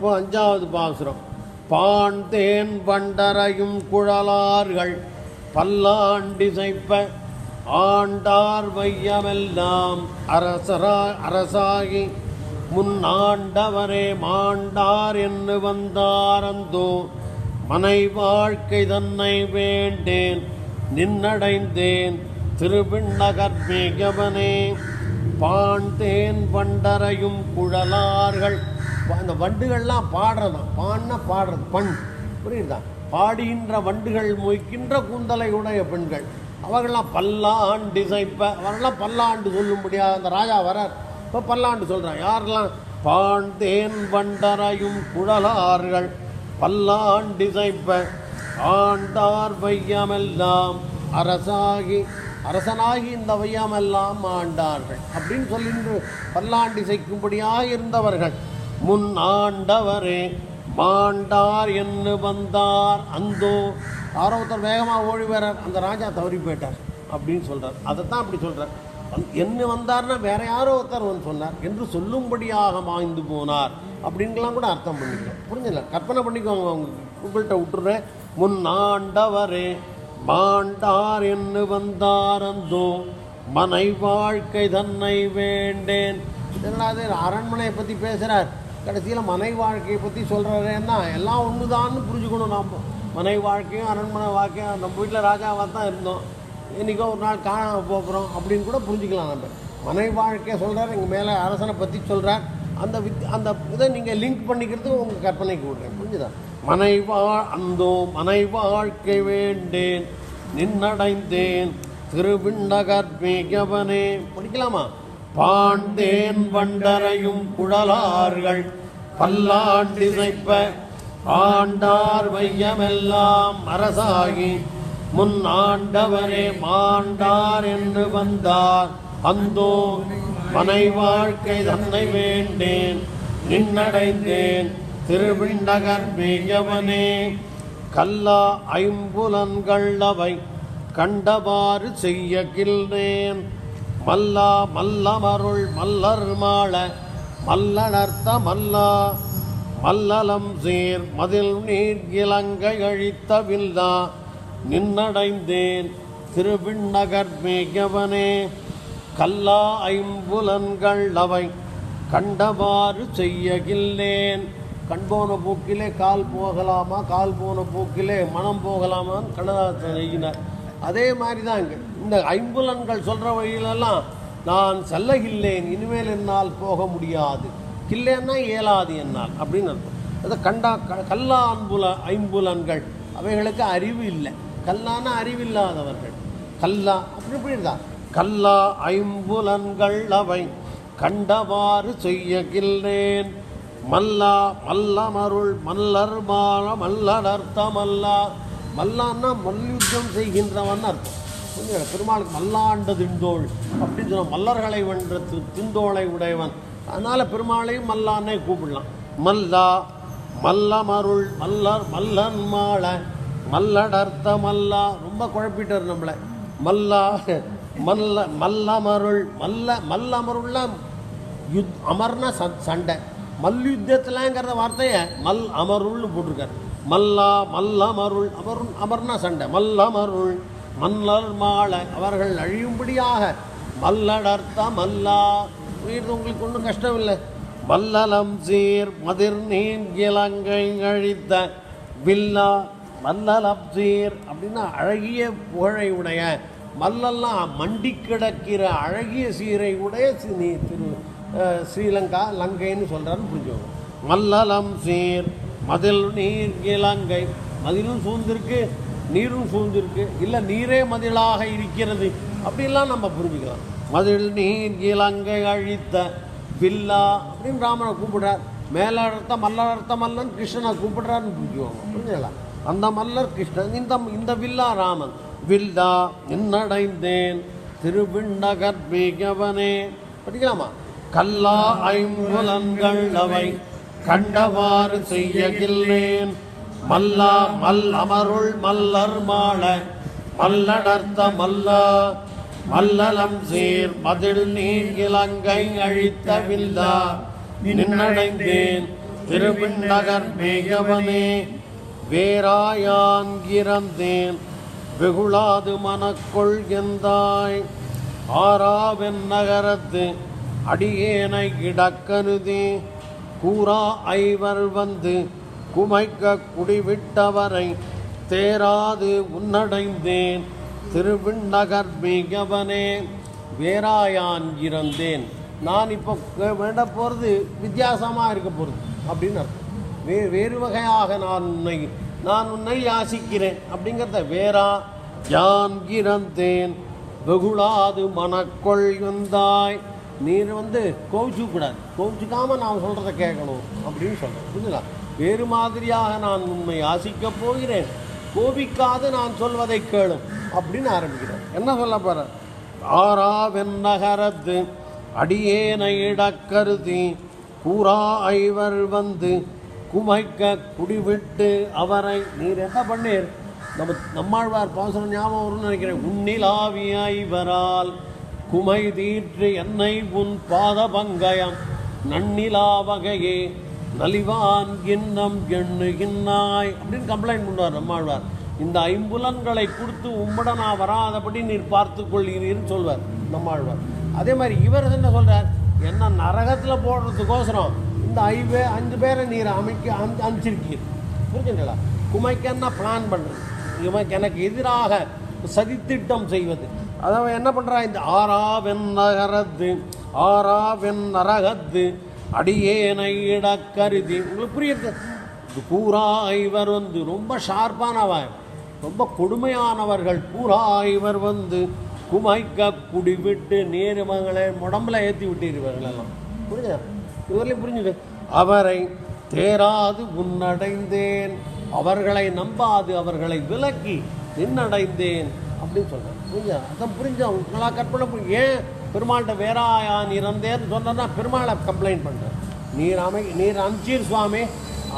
இப்போ அஞ்சாவது பாசுரம். பான் தேன் பண்டரையும் குழலார்கள் பல்லாண்டிசைப்ப ஆண்டார் வையமெல்லாம் அரசரா அரசாகி முன்னாண்டவரே மாண்டார் என்று வந்தாரந்தோ மனை வாழ்க்கை தன்னை வேண்டேன் நின்னடைந்தேன் திருவிண்ணகர் மேகவனே பாண்டேன் பண்டரையும் குழலார்கள் அந்த வண்டுகள்லாம் பாடுறதான். பான்னா பாடுறது. பண். புரியுதா? பாடுகின்ற வண்டுகள் மொய்க்கின்ற கூந்தலை உடைய பெண்கள். அவர்கள்லாம் பல்லாண்டு இசைப்ப அவர்கள்லாம் பல்லாண்டு சொல்லும்படியாக அந்த ராஜா வரார். இப்போ பல்லாண்டு சொல்கிறான் யாரெல்லாம்? பாண்டேன் வண்டரையும் குழலார்கள் பல்லாண்டு இசைப்ப ஆண்டார் வையமெல்லாம் அரசாகி அரசனாகி இந்த வையாமெல்லாம் ஆண்டார்கள். அப்படின்னு சொல்லின்று பல்லாண்டு இசைக்கும்படியாக இருந்தவர்கள். முன் ஆண்டவரே மாண்டார் என்று வந்தார். அந்தோ யாரோ ஒருத்தர் வேகமாக ஓடி வரார் அந்த ராஜா தவறி போயிட்டார் அப்படின்னு சொல்றார். அதைத்தான் அப்படி சொல்கிறார் என்ன வந்தார்னா வேற யாரோ ஒருத்தர் வந்து சொன்னார். என்று சொல்லும்படியாக மாய்ந்து போனார். அப்படின்லாம் கூட அர்த்தம் பண்ணிக்கலாம். புரிஞ்சல கற்பனை பண்ணிக்கோங்க. அவங்க உங்கள்கிட்ட விட்டுறேன். முன் ஆண்டவரே மாண்டார் என்று வந்தார். அந்தோ மனை வாழ்க்கை தன்னை வேண்டேன். என்னடா அரண்மனையை பற்றி பேசுகிறார் கடைசியில் மனை வாழ்க்கையை பற்றி சொல்கிறேன்னா எல்லாம் ஒன்று தான் புரிஞ்சுக்கணும் நாம். மனை வாழ்க்கையும் அரண்மனை வாழ்க்கையும் நம்ம வீட்டில் ராஜாவாக தான் இருந்தோம். இன்றைக்கோ ஒரு நாள் காணாமல் போகிறோம் அப்படின்னு கூட புரிஞ்சுக்கலாம் நம்ம மனை வாழ்க்கையை சொல்கிறார் எங்கள் மேலே அரசனை பற்றி சொல்கிறார் அந்த வித் அந்த இதை நீங்கள் லிங்க் பண்ணிக்கிறதுக்கு உங்கள் கற்பனைக்கு விடுறேன். புரிஞ்சுதா? மனை வாழ் அந்தோ மனை வாழ்க்கை வேண்டேன் நின்னடைந்தேன். திருவிண்ணகர் மேகவனே. படிக்கலாமா? பாண்டேன் வண்டரையும் குழலார்கள் பல்லாண்டிசைப்ப ஆண்டார் வையமெல்லாம் அரசாகி முன் ஆண்டவரே மாண்டார் என்று வந்தார். அந்தோ மனை வாழ்க்கை தன்னை வேண்டேன் நின்னடைந்தேன். திருவிண்ணகர் மேயவனே கல்லா ஐம்புலன்கள் அவை கண்டவாறு செய்ய கில்னேன். மல்லா மல்லமருள் மல்லர் மாள மல்லனர்த்த மல்லா மல்லலம் சேர் மதில் நீர் இலங்கை அழித்த வில்லா நின்னடைந்தேன் திருவிண்ணகர் மேகவனே கல்லா ஐம்புலன்கள் அவை கண்டவாறு செய்யகில்லேன். கண்போன போக்கிலே கால் போகலாமா கால் போன போக்கிலே மனம் போகலாமான்னு கண்ணதாசன் எழுதினார் அதே மாதிரி தான் இங்கே. இந்த ஐம்புலன்கள் சொல்கிற வழியிலெல்லாம் நான் செல்லகில்லேன் இனிமேல் என்னால் போக முடியாது. கில்லேன்னா இயலாது என்னால் அப்படின்னு அர்த்தம். அது கண்டா க- கல்லா அன்புல ஐம்புலன்கள் அவைகளுக்கு அறிவு இல்லை. கல்லான அறிவில்லாதவர்கள். கல்லா அப்படி இப்படிதான் கல்லா ஐம்புலன்கள் அவை கண்டவாறு செய்யகில்லேன். மல்லா மல்லமருள் மல்லர் மால மல்லடர்த்தமல்லா மல்லான்னா மல்யுத்தம் செய்கின்றவன் அர்த்தம். பெருமாளுக்கு மல்லாண்ட திண்டோள் அப்படின்னு சொன்னால் மல்லர்களை வென்ற திண்டோளை உடையவன். அதனால் பெருமாளையும் மல்லான்னே கூப்பிடலாம். மல்லா மல்லமருள் மல்லர் மல்லன் மாலை மல்லடர்த்த மல்லா. ரொம்ப குழப்பிட்டார் நம்மளை. மல்லா மல்ல மல்லமருள் மல்ல மல்லமருள்ல யுத் அமர்னா சண்டை. மல்யுத்தத்திலங்கிற வார்த்தையை மல் அமருள்னு போட்டிருக்காரு. மல்லா மல்லமருள் அமர் அமர்ன சண்டை மல்லமருள் மல்லர் மாள அவர்கள் அழியும்படியாக மல்லடர்த்த மல்லா புரியுறது உங்களுக்கு ஒன்றும் கஷ்டம் இல்லை வல்லலம் சீர் மதிர் நீர் இலங்கை அழித்த வில்லா மல்லலம் சீர் அப்படின்னா அழகிய புகழை உடைய மல்லெல்லாம் மண்டி கிடக்கிற அழகிய சீரை உடைய திரு ஸ்ரீலங்கா லங்கைன்னு சொல்கிறான்னு புரிஞ்சுக்கணும் மல்லலம் சீர் மதில் நீர் இலங்கை. மதிலும் சூழ்ந்திருக்கு நீரும் சூழ்ந்திருக்கு. இல்லை நீரே மதிலாக இருக்கிறது. அப்படிலாம் நம்ம புரிஞ்சுக்கலாம். மதில் நீர் இலங்கை அழித்த பில்லா அப்படின்னு ராமனை கூப்பிடுறார். மேலர்த்த மல்லர்த்த மல்லன் கிருஷ்ணனை கூப்பிடுறாருன்னு புரிஞ்சுக்கோங்க. புரிஞ்சுக்கலாம். அந்த மல்லர் கிருஷ்ணன் இந்த இந்த வில்லா ராமன். வில்லா என்னடைந்தேன்? திருவிண்ணகர் மிகவனே. படிக்கலாமா? கல்லா ஐம்புலன்கள் அவை. கண்டவாறு செய்யகில்லேன். மல்லா மல் அமருள் மல்லர் மாள மல்லடர்த்த மல்லா. மல்லலம் சீர் மதில் நீர் இலங்கை அழித்த வில்லா. நின்னடைந்தேன் திருவிண்ணகர் மேயவனே வேராயான் இறந்தேன். வெகுளாது மனக்கொள் எந்தாய். ஆறாவென் நகரத்து அடியேனை இடக்கருதே கூறா ஐவர் வந்து குமைக்க குடிவிட்டவரை தேராது உன்னடைந்தேன். திருவிண்ணகர் மிகவனே வேறாயான் இறந்தேன். நான் இப்போ வேண்ட போகிறது வித்தியாசமாக இருக்க போகிறது அப்படின்னு அர்த்தம். வே வேறு வகையாக நான் உன்னை நான் உன்னை யாசிக்கிறேன் அப்படிங்கிறத வேறா யான் இறந்தேன். வெகுளாது மனக்கொள் வந்தாய் நீர் வந்து கோவிச்சுக்கூடாது. கோவிச்சுக்காமல் நான் சொல்கிறத கேட்கணும் அப்படின்னு சொல்கிறேன் புரிஞ்சுங்களா வேறு மாதிரியாக நான் உண்மை ஆசிக்கப் போகிறேன். கோபிக்காது நான் சொல்வதை கேளும் அப்படின்னு ஆரம்பிக்கிறேன் என்ன சொல்ல போகிறேன் ஆரா வெண்ணகரத்து அடியேனை இடக்கருதி கூறா ஐவர் வந்து குமைக்க குடிவிட்டு அவரை நீர் என்ன பண்ணீர்? நம்ம நம்மாழ்வார் பாசனம் ஞாபகம் வரும்னு நினைக்கிறேன். உன்னிலாவிய ஐவரால் குமை தீற்று என்னை உன் பாத பங்கயம் நன்னிலா வகையே நலிவான் கிண்ணம் எண்ணுகின்னாய் அப்படின்னு கம்ப்ளைண்ட் பண்ணுவார் நம்மாழ்வார். இந்த ஐம்புலன்களை கொடுத்து உம்முடன் நான் வராதபடி நீர் பார்த்து கொள்கிறீர்னு சொல்வார் நம்மாழ்வார். அதே மாதிரி இவர் என்ன சொல்கிறார் என்ன நரகத்தில் போடுறதுக்கோசரம் இந்த ஐவே அஞ்சு பேரை நீர் அமைக்க அனுப்பிச்சு அனுப்பிச்சிருக்கீர். புரிஞ்சுங்களா? குமைக்கென்ன பிளான் பண்ணுறது இவனுக்கு எனக்கு எதிராக சதித்திட்டம் செய்வது. அதாவது என்ன பண்ணுறான் இந்த ஆரா வெண் நகரத்து ஆறா வெண் நரகத்து அடியேனை இடக்கருதி உங்களுக்கு புரியுது? இது பூரா இவர் வந்து ரொம்ப ஷார்ப்பானவன் ரொம்ப கொடுமையானவர்கள். பூரா இவர் வந்து குமைக்க குடிவிட்டு நீர் இவங்களை உடம்புல ஏற்றி விட்டீர்கள் புரியுதா? இவர்களையும் புரிஞ்சுது. அவரை தேராது உன்னடைந்தேன் அவர்களை நம்பாது அவர்களை விலக்கி நின்னடைந்தேன். அப்படின்னு சொல்கிறேன் புரிஞ்சா அதான் புரிஞ்சா உங்களா கற்பனை பண்ணி ஏன் பெருமாள்கிட்ட வேறாயான் இறந்தேன்னு சொன்னா பெருமாளை கம்ப்ளைண்ட் பண்ணுறேன் நீர் அமை நீர் அனுச்சீர் சுவாமி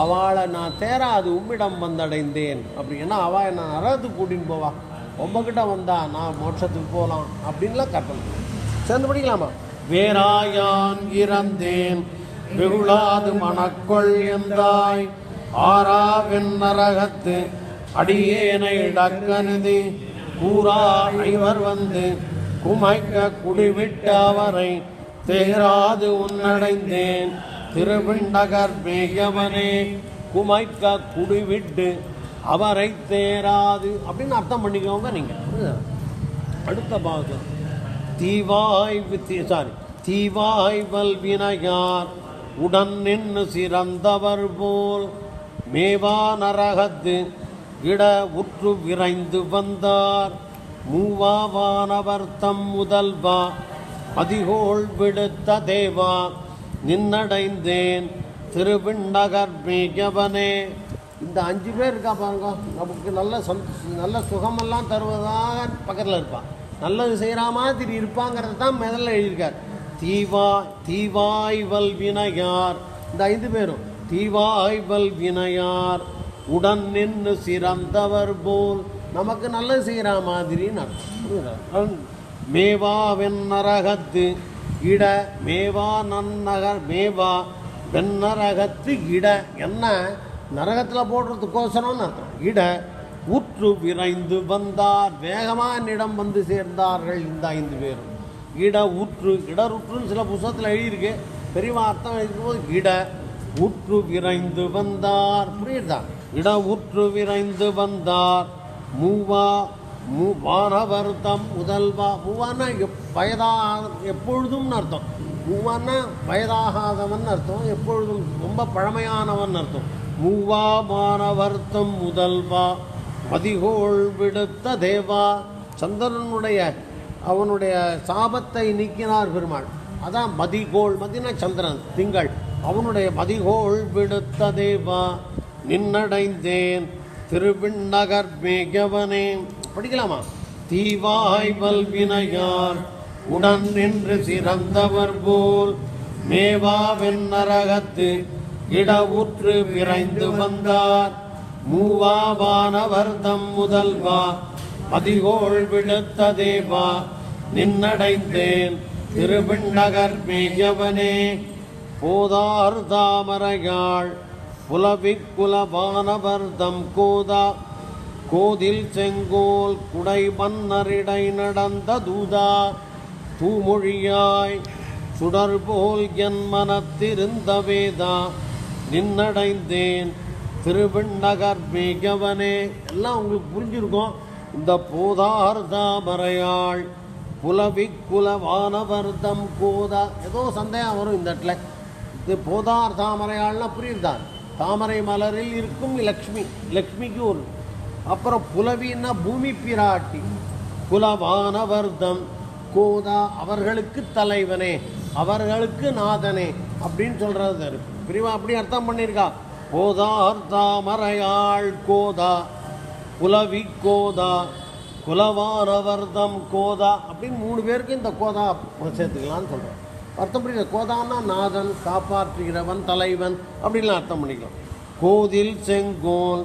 அவளை நான் தேரா அது உம்மிடம் வந்தடைந்தேன். அப்படி ஏன்னா அவள் என்ன நரகத்துக்கு கூட்டின்னு போவா. உங்ககிட்ட வந்தா நான் மோட்சத்துக்கு போகலாம் அப்படின்லாம் கற்பனை சேர்ந்து படிக்கலாமா? வேறாயான் இறந்தேன் வெகுளாது மனக்கொள் என்றாய். ஆறாவின் நரகத்து அடியேனை இடக்கருதி கூறா ஐவர் வந்து குமைக்க குடிவிட்ட அவரை தேராது உன்னடைந்தேன். திருவிண்டகர் மேயவனே குமைக்க குடிவிட்டு அவரை தேராது. அப்படின்னு அர்த்தம் பண்ணிக்கோங்க நீங்கள் அடுத்த பாகம். தீவாய் சாரி தீவாய் வல்வினையார் உடன் நின்று சிறந்தவர் போல் மேவா நரகத்து இட உற்று விரைந்து வந்தார். மூவாவானவர் தம் முதல்வா பதிகோள் விடுத்த தேவா நின்னடைந்தேன் திருவிண்ணகர் மேயவனே. இந்த அஞ்சு பேர் இருக்கா பாருங்க நமக்கு நல்ல சந் நல்ல சுகமெல்லாம் தருவதாக பக்கத்தில் இருப்பான் நல்லது செய்கிற மாதிரி இருப்பாங்கிறது தான் முதல்ல எழுதியிருக்கார். தீவா தீவாய்வல் வினையார். இந்த ஐந்து பேரும் தீவாய்வல் வினையார். உடன் நின்று சிறந்தவர் போல். நமக்கு நல்லது செய்கிற மாதிரின்னு அர்த்தம். புரியுதா? மேவாவென் நரகத்து இட மேவா நன்னகர் மேவா வெண்ணரகத்து இட. என்ன? நரகத்தில் போடுறதுக்கோசரம்னு அர்த்தம். இட உற்று விரைந்து வந்தார். வேகமாக என்னிடம் வந்து சேர்ந்தார்கள் இந்த ஐந்து பேரும். இட உற்று இடருற்றுன்னு சில புஸ்தகத்தில் எழுதியிருக்கு. பெரியவா அர்த்தம் எழுதிக்கும்போது இட உற்று விரைந்து வந்தார். புரியுதா? இடவுற்று விரைந்து வந்தார். மூவா மூ வானவர் தம் முதல்வா. மூவானா எப் வயதாக எப்பொழுதும்னு அர்த்தம். மூவானா வயதாகாதவன் அர்த்தம் எப்பொழுதும் ரொம்ப பழமையானவன் அர்த்தம். மூவா மானவர்த்தம் முதல்வா. மதிகோள் விடுத்த தேவா. சந்திரனுடைய அவனுடைய சாபத்தை நீக்கினார் பெருமாள். அதான் மதிகோள் மதினா சந்திரன் திங்கள். அவனுடைய மதிகோள் விடுத்த தேவா. நின்னடைந்தேன். திருவிண்ணகர் மேகவனே. படிக்கலாமா? தீவாய் வல்வினையார் உடன் நின்று சிறந்தவர் போல். மேவாவென் நரகத்து இடவுற்று விரைந்து வந்தார். மூவாவானவர் தம் முதல்வா பதிகோள் விழுத்த தேவா. நின்னடைந்தேன். திருவிண்ணகர் மேயவனே போதார் தாமரையாள் புலவிக்குலவானவர்தம் கோதா. கோதில் செங்கோல் குடை மன்னரிடை நடந்த தூதா. தூமொழியாய் சுடர்போல் என் மனத்திருந்த வேதா. நின்னடைந்தேன் திருவிண்ணகர் மிகவனே. எல்லாம் உங்களுக்கு புரிஞ்சிருக்கோம். இந்த போதார் தாமரையாள் புலவிக் குலவானவர்தம் கோதா. ஏதோ சந்தேகம் வரும் இந்த இடத்துல. இது போதார் தாமரையாள்னா புரியுதான் தாமரை மலரில் இருக்கும் லக்ஷ்மி லக்ஷ்மிக்கு ஒரு அப்புறம் புலவின்னா பூமி பிராட்டி. குலவானவர்தம் கோதா அவர்களுக்கு தலைவனே அவர்களுக்கு நாதனே அப்படின்னு சொல்கிறது இருக்கு பிரிவா அப்படி அர்த்தம் பண்ணியிருக்கா. கோதார் தாமரையாள் கோதா குலவி கோதா குலவானவர்தம் கோதா அப்படின்னு மூணு பேருக்கு இந்த கோதா சேர்த்துக்கலாம்னு சொல்கிறேன் அர்த்தம் புரியல கோதான்னா நாதன் காப்பாற்றுகிறவன் தலைவன். அப்படின்லாம் அர்த்தம் பண்ணிக்கலாம். கோதில் செங்கோல்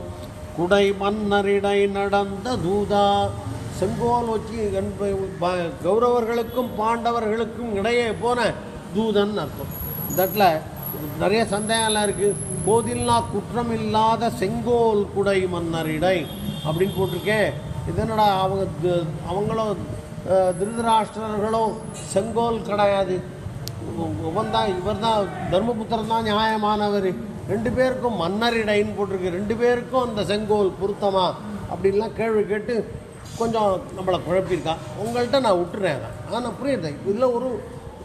குடை மன்னரிடை நடந்த தூதா. செங்கோல் வச்சு ப- கௌரவர்களுக்கும் பாண்டவர்களுக்கும் இடையே போன தூதன் அர்த்தம். தட்டில் நிறைய சந்தேகம்லாம் இருக்குது கோதில்னா குற்றம் இல்லாத செங்கோல் குடை மன்னரிடை அப்படின்னு போட்டிருக்கேன் இது என்னடா அவங்க அவங்களும் திருதராஷ்டிரர்களும் செங்கோல் கிடையாது. இவன் தான் இவர் தான் தர்மபுத்திரன் தான் நியாயமானவர். ரெண்டு பேருக்கும் மன்னரிடைன்னு போட்டிருக்கு. ரெண்டு பேருக்கும் அந்த செங்கோல் பொருத்தமா? அப்படின்லாம் கேள்வி கேட்டு கொஞ்சம் நம்மளை குழப்பியிருக்கா. உங்கள்கிட்ட நான் விட்டுறேன் ஆனால் புரியுது? இதில் ஒரு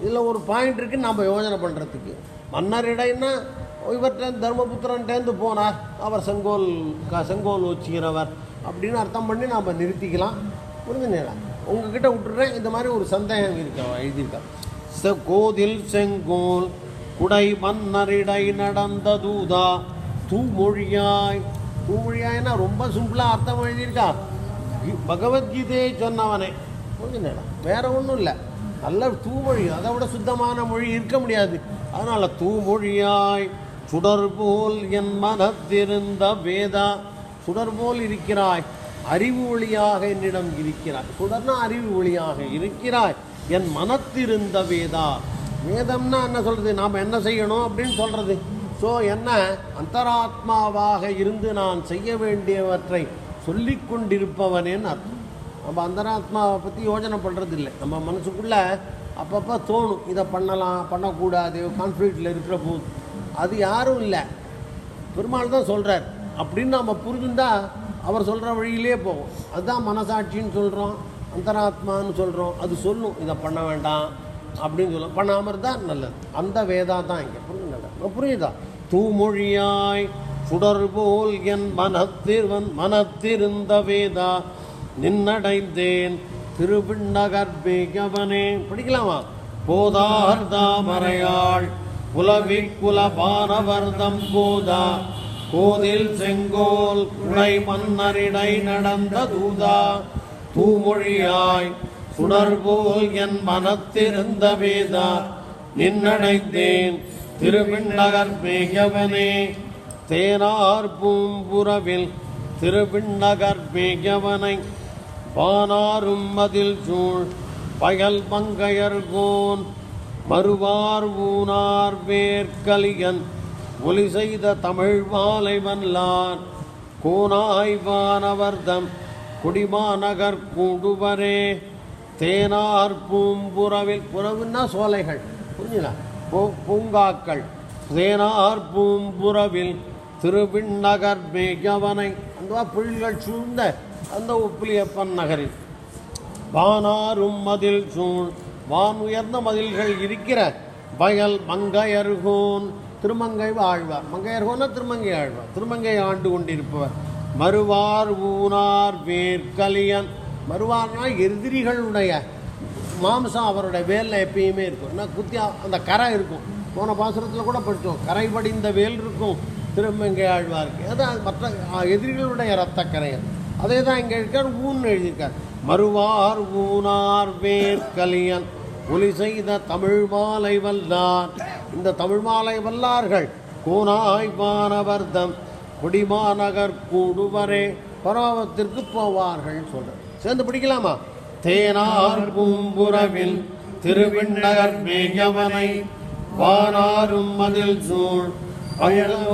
இதில் ஒரு பாயிண்ட் இருக்குது நம்ம யோசனை பண்ணுறதுக்கு மன்னரிடைன்னா இவர்கிட்ட தர்மபுத்திரன்ட்டேருந்து போனார் அவர் செங்கோல் க செங்கோல் வச்சுக்கிறவர் அப்படின்னு அர்த்தம் பண்ணி நாம் நிறுத்திக்கலாம். புரிஞ்சுங்களா உங்ககிட்ட விட்டுறேன். இந்த மாதிரி ஒரு சந்தேகம் இருக்கா எழுதியிருக்கேன் செ கோதில் செங்கோல் குடை மன்னரிடை நடந்த தூதா தூமொழியாய் தூமொழியாய்னா ரொம்ப சிம்பிளாக அர்த்தம் எழுதியிருக்கா பகவத்கீதையை சொன்னவனே. புரிஞ்சுங்களா வேற ஒன்றும் இல்லை. நல்ல தூமொழி அதை விட சுத்தமான மொழி இருக்க முடியாது. அதனால் தூமொழியாய் சுடர் போல் என் மனத்திருந்த வேதா சுடர் போல் இருக்கிறாய் அறிவு ஒளியாக என்னிடம் இருக்கிறாய். சுடர்னா அறிவு ஒளியாக இருக்கிறாய். என் மனத்திருந்த வேதா. வேதம்னா என்ன சொல்கிறது நாம் என்ன செய்யணும் அப்படின்னு சொல்கிறது ஸோ என்ன? அந்தராத்மாவாக இருந்து நான் செய்ய வேண்டியவற்றை சொல்லி கொண்டிருப்பவனேன்னு அர்த்தம். நம்ம அந்தராத்மாவை பற்றி யோசனை பண்ணுறது இல்லை நம்ம மனசுக்குள்ளே அப்பப்போ தோணும். இதை பண்ணலாம் பண்ணக்கூடாது கான்ஃப்ளிக்டில் இருக்கிற போது. அது யாரும் இல்லை. பெருமாள் தான் சொல்கிறார் அப்படின்னு நம்ம புரிஞ்சுருந்தால் அவர் சொல்கிற வழியிலே போகும். அதுதான் மனசாட்சின்னு சொல்கிறோம் அந்தராத்மான்னு சொல்கிறோம் அது சொல்லும். இதை பண்ண வேண்டாம் அப்படின்னு சொல்லும். பண்ணாமல் இருந்தால் நல்லது. அந்த வேதா தான் இங்கே புரியுது புரியுதா? தூமொழியாய் சுடர் போல் என் மனத்திருவன் மனத்திருந்த வேதா நின்னடைந்தேன். திருவிண்ணகர் கவனே பிடிக்கலாமா? போதார் தாமரையாள் குலவி குலபானவர்தம் போதா. கோதில் செங்கோல் குடை மன்னரிடை நடந்த தூதா. பூமொழியாய் சுடர்போல் என் மனத்திருந்த வேதா நின்னடைந்தேன். திருவிண்ணகர் மேகவனே தேனார் பூம்புறவில் திருவிண்ணகர் மேகவனை வானாரும் மதில் சூழ் பயல் மங்கையர்கோன் மறுவார் ஊனார் வேர்கலியன் ஒலி செய்த தமிழ் மாலை வல்லான் கோனாய்வானவர்தம் குடிமாநகர் கூடுவரே தேனார் பூம்புறவில் புறவுன்னா சோலைகள் புரிஞ்சுதா? பூ பூங்காக்கள். தேனார் பூம்புறவில் திருவிண்ணகர் மேகவனை அந்த புள்ளிகள் சூழ்ந்த அந்த உப்பிலியப்பன் நகரில். வானாரும் மதில் சூழ் வான் உயர்ந்த மதில்கள் இருக்கிற வயல் மங்கையர்கோன் திருமங்கை வாழ்வார். மங்கையர்கோன்னா திருமங்கை ஆழ்வார். திருமங்கை ஆண்டு கொண்டிருப்பவர். மறுவார் ஊனார் வேர்க்கலியன் மறுவார்னா எதிரிகளுடைய மாம்சம் அவருடைய வேலில் எப்பயுமே இருக்கும். என்ன குத்தியா அந்த கரை இருக்கும். போன பாசுரத்தில் கூட படித்தோம் கரை படிந்த வேல் இருக்கும். திருமங்கை ஆழ்வாருக்கு அதான் மற்ற எதிரிகளுடைய இரத்த கரையன் அதே. தான் இங்கே இருக்கார் ஊன்னு எழுதியிருக்கார். மறுவார் ஊனார் வேர்கலியன். ஒலி செய்த தமிழ் மாலை வல்லார். இந்த தமிழ் மாலை வல்லார்கள் கோனாய் வானவர்தம் குடிமாநகர் கூடுவரே பரவத்திற்கு போவார்கள் சொல்றார். சேர்ந்து பிடிக்கலாமா? தேனார் பூம்புறவில் திருவிண்ணகர் மேயவனை வானாரும் மதில் சூழ் பயணம்